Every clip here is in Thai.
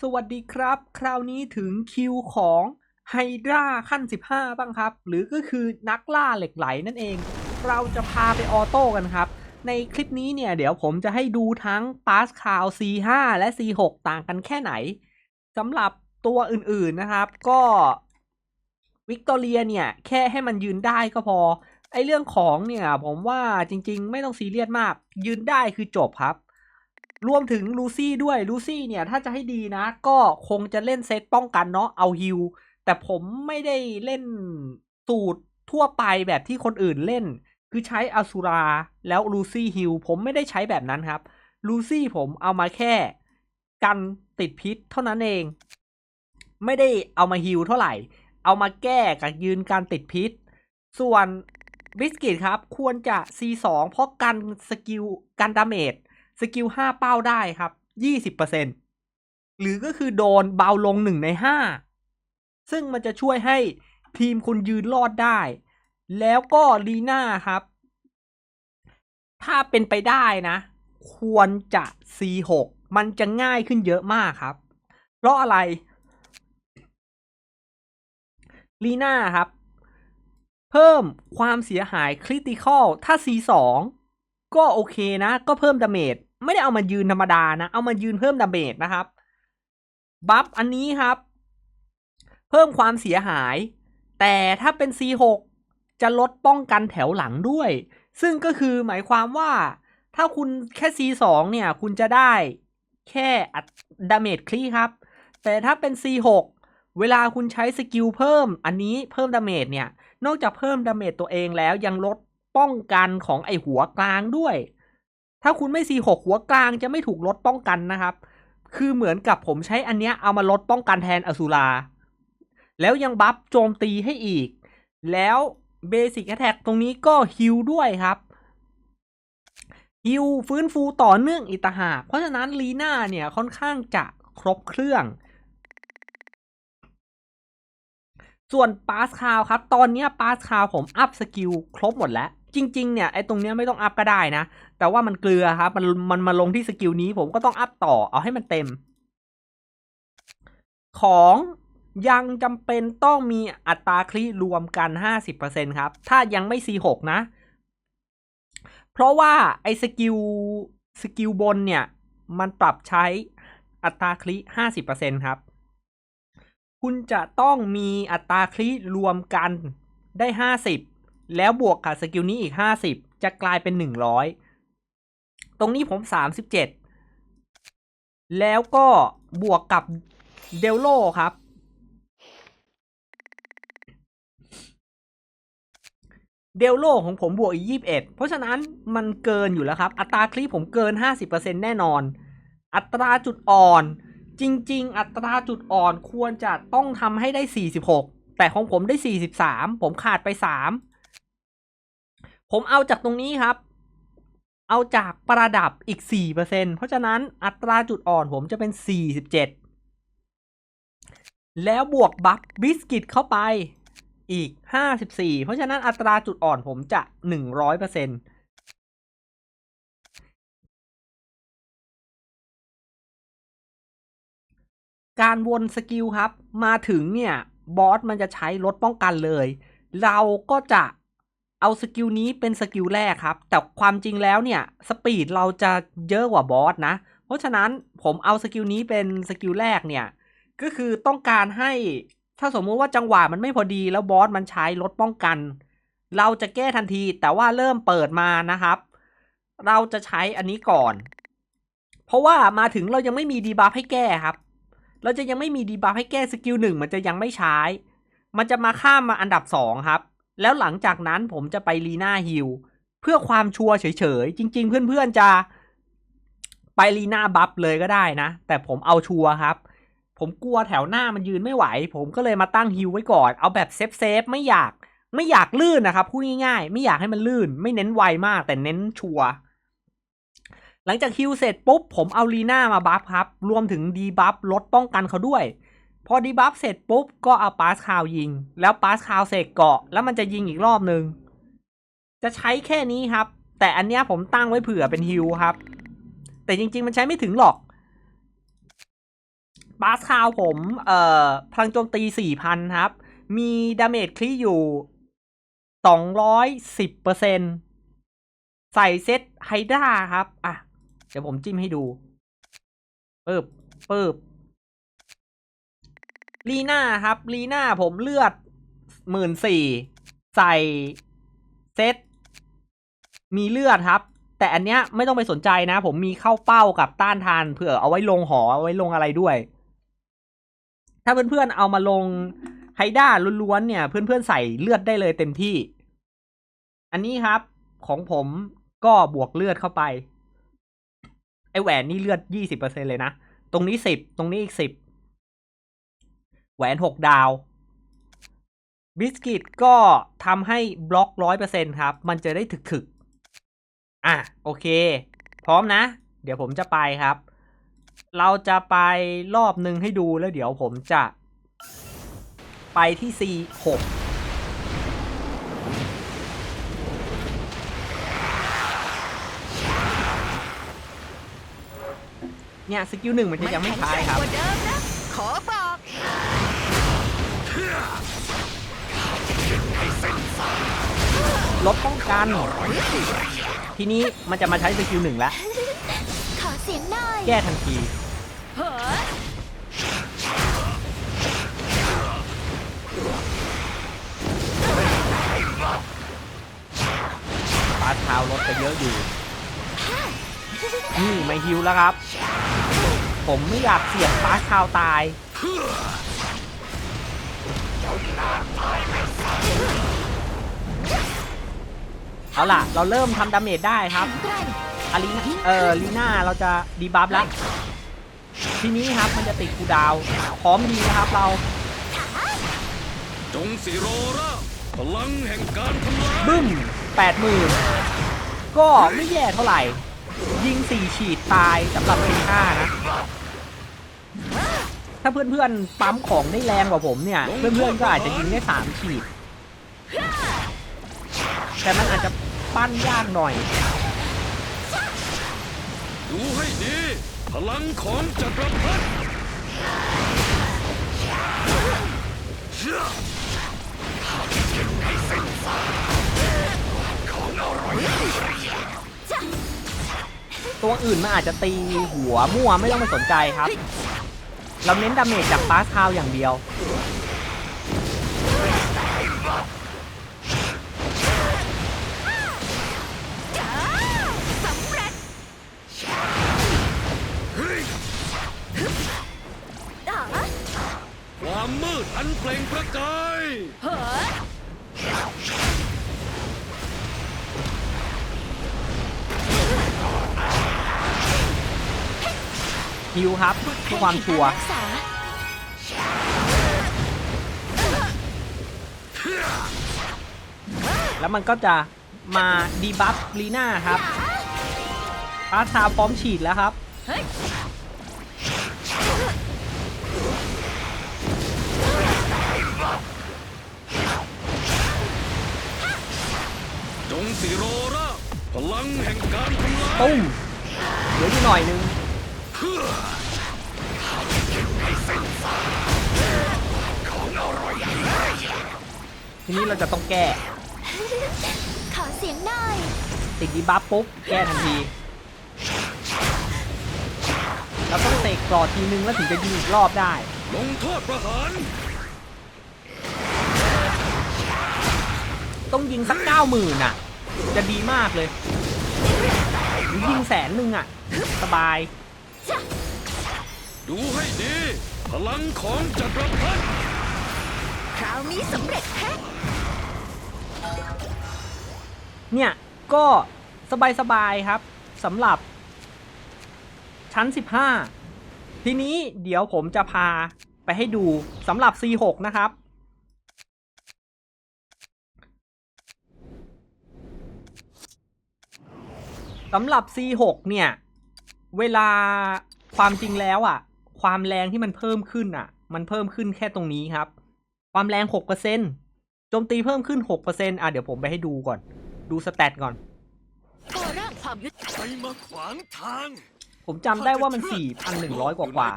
สวัสดีครับ คราวนี้ถึงคิวของไฮดราขั้น 15 บ้างครับ หรือก็คือนักล่าเหล็กไหลนั่นเอง เราจะพาไปออโต้กันครับ ในคลิปนี้เนี่ยเดี๋ยวผมจะให้ดูทั้ง p a s c a l C5 และ C6 ต่างกันแค่ไหนสำหรับตัวอื่นๆนะครับ ก็วิกตอเรียเนี่ย แค่ให้มันยืนได้ก็พอ ไอเรื่องของเนี่ย ผมว่าจริงๆ ไม่ต้องซีเรียสมาก ยืนได้คือจบครับ รวมถึงลูซี่ด้วยลูซี่เนี่ยถ้าจะให้ดีนะ ก็คงจะเล่นเซตป้องกันเนาะเอาฮิลแต่ผมไม่ได้เล่นสูตรทั่วไปแบบที่คนอื่นเล่น คือใช้อสุราแล้วลูซี่ฮิลผมไม่ได้ใช้แบบนั้นครับลูซี่ผมเอามาแค่ กันติดพิษเท่านั้นเอง ไม่ได้เอามาฮิลเท่าไหร่ เอามาแก้กับยืนการติดพิษ ส่วนบิสกิตครับ ควรจะ C2 เพราะกันสกิลกันดาเมจ สกิลห้าเป้าได้ครับยี่สิบเปอร์เซ็นหรือก็คือโดนเบาลงหนึ่งในห้าซึ่งมันจะช่วยให้ทีมคุณยืนรอดได้ แล้วก็ลีน่าครับ ถ้าเป็นไปได้นะ ควรจะ C6 มันจะง่ายขึ้นเยอะมากครับ เพราะอะไรลีน่าครับ เพิ่มความเสียหายคริติคอลถ้า C2 ก็โอเคนะ ก็เพิ่มดาเมจ ไม่ได้เอามายืนธรรมดานะ เอามายืนเพิ่มดาเมจนะครับ บัฟอันนี้ครับ เพิ่มความเสียหาย แต่ถ้าเป็น C6 จะลดป้องกันแถวหลังด้วย ซึ่งก็คือหมายความว่า ถ้าคุณแค่ C2 เนี่ย คุณจะได้แค่ดาเมจคลีครับ แต่ถ้าเป็น C6 เวลาคุณใช้สกิลเพิ่ม อันนี้เพิ่มดาเมจเนี่ย นอกจากเพิ่มดาเมจตัวเองแล้วยังลดป้องกันของไอหัวกลางด้วย ถ้าคุณไม่ C6 หัวกลางจะไม่ถูกลดป้องกันนะครับ คือเหมือนกับผมใช้อันเนี้ยเอามาลดป้องกันแทนอสุรา แล้วยังบัฟโจมตีให้อีก แล้วเบสิกแ t แทกตรงนี้ก็ฮิลด้วยครับฮิลฟื้นฟูต่อเนื่องอีตาหาก เพราะฉะนั้นลีน่าเนี่ยค่อนข้างจะครบเครื่อง ส่วนปาสคาวครับ ตอนนี้ปาสคาวผมอัพสกิลครบหมดแล้ว จริงๆเนี่ยไอ้ตรงเนี้ยไม่ต้องอัพก็ได้นะ แต่ว่ามันเกลือครับมันมันมาลงที่สกิลนี้ผมก็ต้องอัพต่อเอาให้มันเต็ม ของยังจำเป็นต้องมีอัตราคลิรวมกัน 50%ครับ ถ้ายังไม่ C6 นะ เพราะว่าไอ้สกิลสกิลบนเนี่ย มันปรับใช้อัตราคลิ50%ครับ คุณจะต้องมีอัตราคลิรวมกันได้ 50 แล้วบวกกับสกิลนี้อีก 50 จะกลายเป็น 100 ตรงนี้ผม 37 แล้วก็บวกกับเดลโลครับ เดลโลของผมบวกอีก 21 เพราะฉะนั้นมันเกินอยู่แล้วครับ อัตราคลิผมเกิน 50%แน่นอน อัตราจุดอ่อน จริง ๆ อัตราจุดอ่อนควรจะต้องทำให้ได้ 46 แต่ของผมได้ 43 ผมขาดไป 3 ผมเอาจากตรงนี้ครับ เอาจากประดับอีก 4%เพราะฉะนั้นอัตราจุดอ่อนผมจะเป็น 47 แล้วบวกบัฟบิสกิตเข้าไปอีก 54 เพราะฉะนั้นอัตราจุดอ่อนผมจะ 100%การวนสกิลครับ มาถึงเนี่ย บอสมันจะใช้ลดป้องกันเลย เราก็จะ เอาสกิลนี้เป็นสกิลแรกครับ แต่ความจริงแล้วเนี่ยสปีดเราจะเยอะกว่าบอสนะ เพราะฉะนั้นผมเอาสกิลนี้เป็นสกิลแรกเนี่ย ก็คือต้องการให้ถ้าสมมุติว่าจังหวะมันไม่พอดีแล้วบอสมันใช้ลดป้องกัน เราจะแก้ทันทีแต่ว่าเริ่มเปิดมานะครับ เราจะใช้อันนี้ก่อน เพราะว่ามาถึงเรายังไม่มีดีบัฟให้แก้ครับ เราจะยังไม่มีดีบัฟให้แก้สกิลหนึ่งมันจะยังไม่ใช้ มันจะมาข้ามมาอันดับสองครับ แล้วหลังจากนั้นผมจะไปลีน่าฮิลเพื่อความชัวร์เฉยๆ จริง ๆ เพื่อนๆจะไปลีน่าบัฟเลยก็ได้นะ แต่ผมเอาชัวร์ครับ ผมกลัวแถวหน้ามันยืนไม่ไหว ผมก็เลยมาตั้งฮิลไว้ก่อน เอาแบบเซฟเซฟๆไม่อยากไม่อยากลื่นนะครับพูดง่ายๆ ไม่อยากให้มันลื่น ไม่เน้นไวมาก แต่เน้นชัวร์หลังจากฮิลเสร็จปุ๊บผมเอาลีน่ามาบัฟครับ รวมถึงดีบัฟลดป้องกันเขาด้วย พอดีบัฟเสร็จปุ๊บก็เอาปาสคาวยิง แล้วปาสคาวเสกเกาะ แล้วมันจะยิงอีกรอบหนึ่งจะใช้แค่นี้ครับ แต่อันเนี้ยผมตั้งไว้เผื่อเป็นฮิลครับ แต่จริง ๆ มันใช้ไม่ถึงหรอกบาสคาวผมเอ่อพลังโจมตีสี่พันครับ มีดาเมจคลีอยู่สองร้อยสิบเปอร์เซ็นใส่เซตไฮดราครับ อะ เดี๋ยวผมจิ้มให้ดูปึ๊บปึ๊บ ลีน่าครับลีน่าผมเลือดหมื่นสี่ใส่เซตมีเลือดครับ แต่อันเนี้ยไม่ต้องไปสนใจนะ ผมมีเข้าเป้ากับต้านทานเผื่อเอาไว้ลงหอเอาไว้ลงอะไรด้วย ถ้าเพื่อนๆเอามาลงไฮด้าล้วนๆเนี่ย เพื่อนๆใส่เลือดได้เลยเต็มที่ อันนี้ครับของผมก็บวกเลือดเข้าไป ไอแหวนนี่เลือดยี่สิบเปอร์เซ็นเลยนะ ตรงนี้สิบตรงนี้อีกสิบ แหวนหกดาวบิสกิตก็ทำให้บล็อกร้อยเปอร์เซ็นครับ มันจะได้ถึกๆ อะ โอเค พร้อมนะ เดี๋ยวผมจะไปครับ เราจะไปรอบหนึ่งให้ดูแล้วเดี๋ยวผมจะ ไปที่ C6 เนี่ย สกิลหนึ่งมันจะยังไม่ใช้ครับขอบอก ลดป้องกัน ทีนี้มันจะมาใช้สกิลหนึ่งแล้ว ขอเสียงหน่อยแก้ทันทีเฮ้ยปาเท้าลดไปเยอะอยู่ นี่ไม่ฮิวแล้วครับ ผมไม่อยากเสี่ยงปาเท้าตาย เอาล่ะ เราเริ่มทำดาเมจได้ครับแข็งแกร่งอารีนาเอ่อลีน่าเราจะดีบัฟแล้ว ทีนี้ครับมันจะติดคูลดาวน์พร้อมดีนะครับเรา จงสิโรราพลังแห่งการทำลายบึ้มแปดหมื่นก็ไม่แย่เท่าไหร่ ยิงสี่ฉีดตายสำหรับเพห้านะ ถ้าเพื่อนๆปั๊มของได้แรงกว่าผมเนี่ย เพื่อนๆก็อาจจะยิงได้สามฉีด แต่มันอาจจะปั้นยากหน่อย ดูให้ดี พลังของจักรพรรดิเชื่อตัวอื่นมันอาจจะตีหัวมั่วไม่ต้องไปสนใจครับ เราเน้นดาเมจจากปาสคาวอย่างเดียว ความมืดอันเปล่งประกาย ฮิวครับเพื่อความชัวร์รักษาแล้วมันก็จะมาดีบัฟลีน่าครับปาร์ทาพร้อมฉีดแล้วครับเฮ้ยจงสิโรราพลังแห่งการทำลายตุ้มเหลืออยู่หน่อยนึง ทีนี้เราจะต้องแก้ ขอเสียงหน่อย ติดดีบัฟปุ๊บ แก้ทันที เราต้องเตะกรอดทีนึงแล้วถึงจะยิงอีกรอบได้ ลงโทษประหารต้องยิงสักเก้าหมื่นอะ จะดีมากเลย หรือยิงแสนหนึ่งอะ สบาย ดูให้ดี พลังของจักรพรรดิ คราวนี้สำเร็จแท้เนี่ยก็สบายๆครับสำหรับ ชั้น 15 ทีนี้เดี๋ยวผมจะพาไปให้ดูสำหรับ C6 นะครับ สำหรับ C6 เนี่ย เวลาความจริงแล้วอะ่ะ ความแรงที่มันเพิ่มขึ้นอะ มันเพิ่มขึ้นแค่ตรงนี้ครับ ความแรง6%โจมตีเพิ่มขึ้น6%อะเดี๋ยวผมไปให้ดูก่อน ดูสแตทก่อน ก่อร่างความยุติใครมาขวางทางผผมจำได้ว่ามัน4,100กว่ากว่า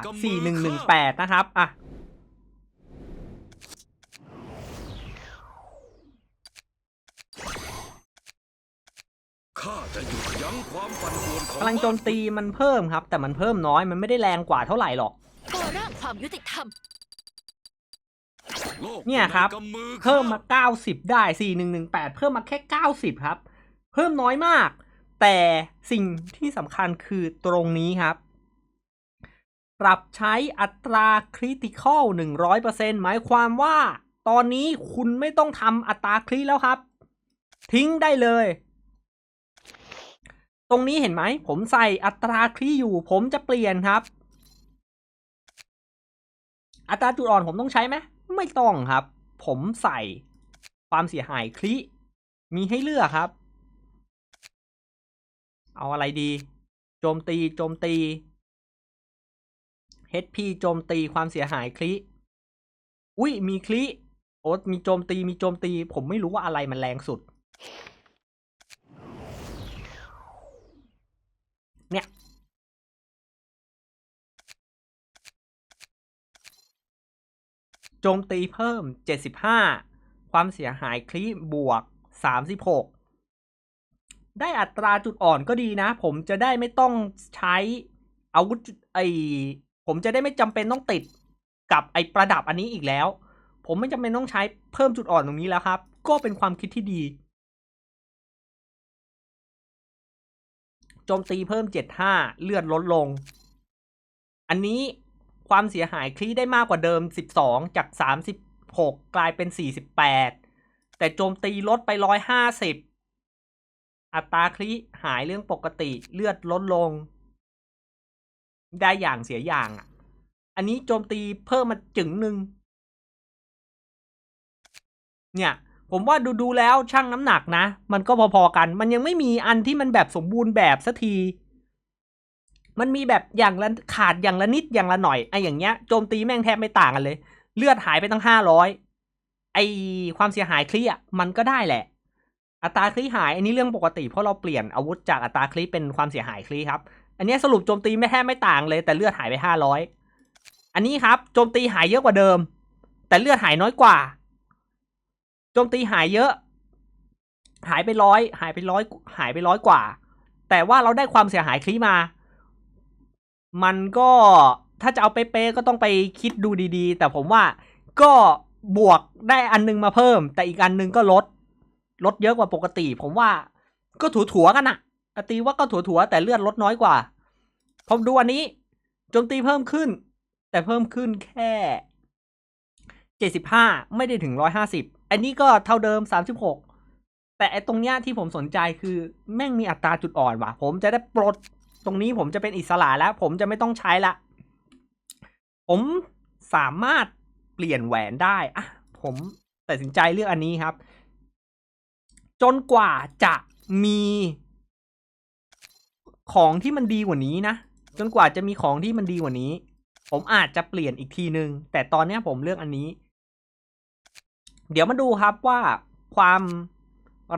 4118นะครับ อะ ข้าจะหยุดยั้งความปั่นป่วนของพลังโจมตีมันเพิ่มครับ แต่มันเพิ่มน้อยมันไม่ได้แรงกว่าเท่าไหร่หรอก ก่อร่างความยุติธรรมโลก เนี่ยครับใกำมือข้เพิ่มมา 90 ได้ 4118 เพิ่มมาแค่ 90 ครับ เพิ่มน้อยมาก แต่สิ่งที่สำคัญคือตรงนี้ครับ ปรับใช้อัตราคริติคอล100%หมายความว่าตอนนี้คุณไม่ต้องทำอัตราคริแล้วครับ ทิ้งได้เลย ตรงนี้เห็นไหม ผมใส่อัตราคริอยู่ ผมจะเปลี่ยนครับ อัตราจุดอ่อนผมต้องใช้ไหม ไม่ต้องครับ ผมใส่ความเสียหายคลิมีให้เลือกครับ เอาอะไรดี โจมตีโจมตี HP โจมตีความเสียหายคลิอุ้ยมีคลิโอ้มีโจมตีมีโจมตี ผมไม่รู้ว่าอะไรมันแรงสุด โจมตีเพิ่ม 75 ความเสียหายคลิบวก 36 ได้อัตราจุดอ่อนก็ดีนะ ผมจะได้ไม่ต้องใช้อาวุธไอผมจะได้ไม่จำเป็นต้องติดกับไอประดับอันนี้อีกแล้ว ผมไม่จำเป็นต้องใช้เพิ่มจุดอ่อนตรงนี้แล้วครับ ก็เป็นความคิดที่ดีโจมตีเพิ่ม 75 เลือดลดลง อันนี้ ความเสียหายคลี่ได้มากกว่าเดิม 12 จาก 36 กลายเป็น 48 แต่โจมตีลดไป 150 อัตราคลี่หายเรื่องปกติเลือดลดลง ได้อย่างเสียอย่างอะ อันนี้โจมตีเพิ่มมาจึงหนึ่งเนี่ย ผมว่าดูดูแล้วช่างน้ำหนักนะ มันก็พอๆกัน มันยังไม่มีอันที่มันแบบสมบูรณ์แบบสักที มันมีแบบอย่างละขาดอย่างละนิดอย่างละหน่อยไอ้อย่างเงี้ยโจมตีแม่งแทบไม่ต่างกันเลย เลือดหายไปตั้งห้าร้อยไอความเสียหายคลี่อะมันก็ได้แหละ อัตราคลี่หายอันนี้เรื่องปกติเพราะเราเปลี่ยนอาวุธจากอัตราคลี่เป็นความเสียหายคลี่ครับ อันนี้สรุปโจมตีไม่แทบไม่ต่างเลย แต่เลือดหายไปห้าร้อยอันนี้ครับโจมตีหายเยอะกว่าเดิม แต่เลือดหายน้อยกว่าโจมตีหายเยอะ หายไปร้อยหายไปร้อยหายไปร้อยกว่า แต่ว่าเราได้ความเสียหายคลี่มา มันก็ถ้าจะเอาเป๊ะๆก็ต้องไปคิดดูดีๆ แต่ผมว่าก็บวกได้อันนึงมาเพิ่ม แต่อีกอันนึงก็ลด ลดเยอะกว่าปกติ ผมว่าก็ถัวๆกันอะตีว่าก็ถัวๆแต่เลือดลดน้อยกว่า ผมดูอันนี้โจมตีเพิ่มขึ้น แต่เพิ่มขึ้นแค่เจ็ดสิบห้าไม่ได้ถึงร้อยห้าสิบอันนี้ก็เท่าเดิมสามสิบหกแต่ไอตรงเนี้ยที่ผมสนใจคือแม่งมีอัตราจุดอ่อนว่ะ ผมจะได้ปลด ตรงนี้ผมจะเป็นอิสระแล้ว ผมจะไม่ต้องใช้ละ ผมสามารถเปลี่ยนแหวนได้อะผมตัดสินใจเลือกอันนี้ครับ จนกว่าจะมีของที่มันดีกว่านี้นะ จนกว่าจะมีของที่มันดีกว่านี้ ผมอาจจะเปลี่ยนอีกทีนึง แต่ตอนนี้ผมเลือกอันนี้ เดี๋ยวมาดูครับว่าความ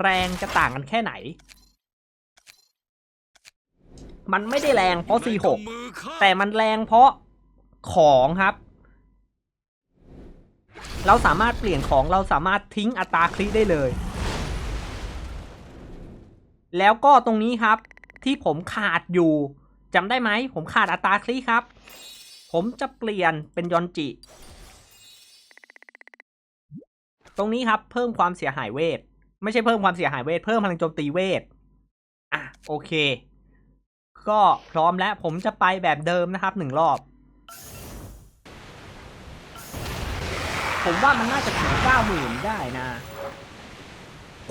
แรงจะต่างกันแค่ไหน มันไม่ได้แรงเพราะใน C6 กำมือข้าแต่มันแรงเพราะของครับ เราสามารถเปลี่ยนของเราสามารถทิ้งอัตราคลิได้เลย แล้วก็ตรงนี้ครับ ที่ผมขาดอยู่จำได้ไหม ผมขาดอัตราคลิครับ ผมจะเปลี่ยนเป็นยอนจิ ตรงนี้ครับเพิ่มความเสียหายเวท ไม่ใช่เพิ่มความเสียหายเวท เพิ่มพลังโจมตีเวท อะ โอเค ก็พร้อมแล้วผมจะไปแบบเดิมนะครับหนึ่งรอบ ผมว่ามันน่าจะถึงเก้าหมื่นได้นะ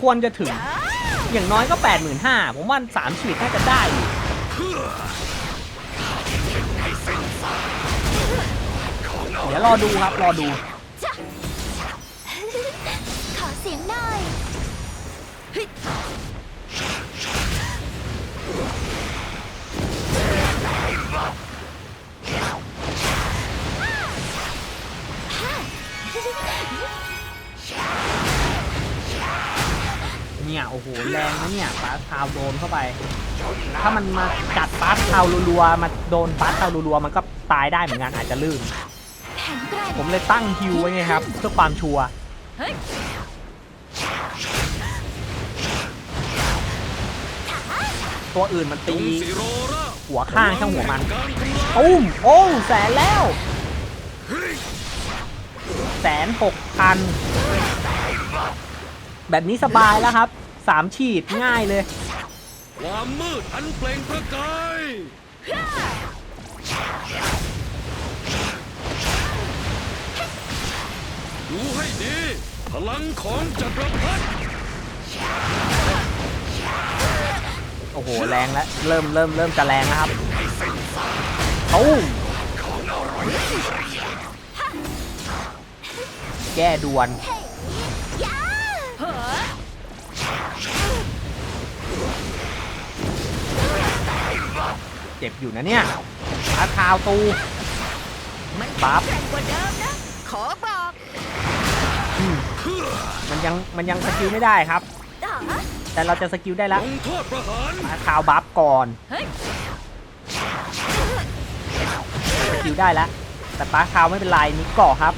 ควรจะถึง อย่างน้อยก็แปดหมื่นห้าผมว่าสามขีดน่าจะได้อยู่เดี๋ยวรอดูครับรอดู ขอเสียงหน่อย เนี่ยโอ้โหแรงนะเนี่ยบาสคาวโดนเข้าไป ถ้ามันมากัดบาสคาวรัวๆมาโดนบาสคาวรัวๆมันก็ตายได้เหมือนกันอาจจะลื่น ผมเลยตั้งฮิวไว้ไงครับเพื่อความชัวร์ตัวอื่นมันตีโหัวข้างช่างหัวมันพลังแห่งการทำลายตุ้มโอ้แสนแล้วแสนหกพันแบบนี้สบายแล้วครับสามฉีดง่ายเลยความมืดอันเปล่งประกายดูให้ดี พลังของจักรพรรดิ โอ้โหแรงแล้วเริ่มเริ่มเริ่มจะแรงแล้วครับตุ้มแก้ด่วนยาเฮ้อเจ็บอยู่นะเนี่ยอาคาวตูมันปั๊บแข็งกว่าเดิมนะขอบอกอืมมันยังมันยังสกิลไม่ได้ครับต่อ แต่เราจะสกิลได้แล้วลงโทษประหารอาคาวบัฟก่อนเฮ้ยสกิลได้แล้วแต่ป้าคาวไม่เป็นไรมีเกาะครับ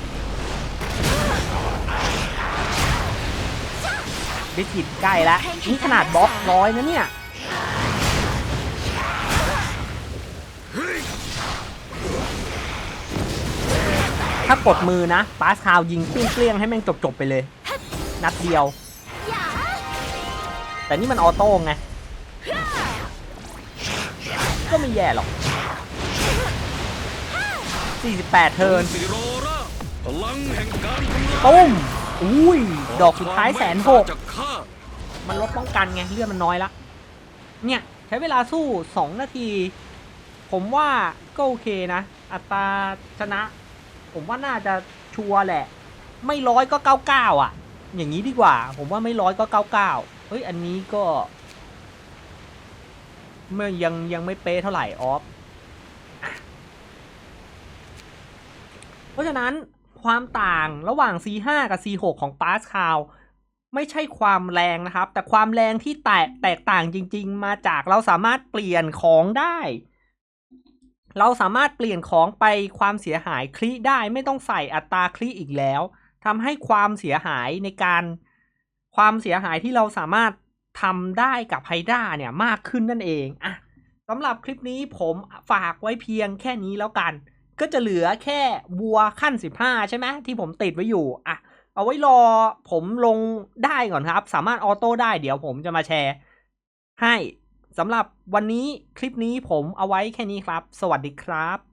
บิสกิตใกล้แล้วนี่ขนาดบล็อกร้อยนะเนี่ยถ้ากดมือนะปาสคาวยิงพุ่งเกลี้ยงให้แม่งจบๆไปเลย นัดเดียวยา แต่นี่มันออโต้ไง ก็ไม่แย่หรอก 48 เทิร์นจงสิโรราพลังแห่งการทำลายตุ้มอุ้ย ดอกสุดท้ายแสนหก จากข้ามันลดป้องกันไง เลือดมันน้อยละ เนี่ย ใช้เวลาสู้ 2 นาที ผมว่าก็โอเคนะ อัตราชนะ ผมว่าน่าจะชัวร์แหละ ไม่ร้อยก็99อะ อย่างนี้ดีกว่า ผมว่าไม่ร้อยก็99เเฮ้ย อันนี้ก็เมื่อยังยังไม่เป๊ะเท่าไหร่ออฟ เพราะฉะนั้นความต่างระหว่าง C5 กับ C6 ของ p a s c a l ไม่ใช่ความแรงนะครับ แต่ความแรงที่แตกแตกต่างจริง ๆ มาจากเราสามารถเปลี่ยนของได้ เราสามารถเปลี่ยนของไปความเสียหายคลิได้ไม่ต้องใส่อัตราคลิอีกแล้วทำให้ความเสียหายในการ ความเสียหายที่เราสามารถทำได้กับไฮด้าเนี่ยมากขึ้นนั่นเองอะสำหรับคลิปนี้ผมฝากไว้เพียงแค่นี้แล้วกัน ก็จะเหลือแค่วัวขั้น 15 ใช่ไหมที่ผมติดไว้อยู่อะเอาไว้รอผมลงได้ก่อนครับ สามารถออโต้ได้เดี๋ยวผมจะมาแชร์ ให้สำหรับวันนี้คลิปนี้ผมเอาไว้แค่นี้ครับ สวัสดีครับ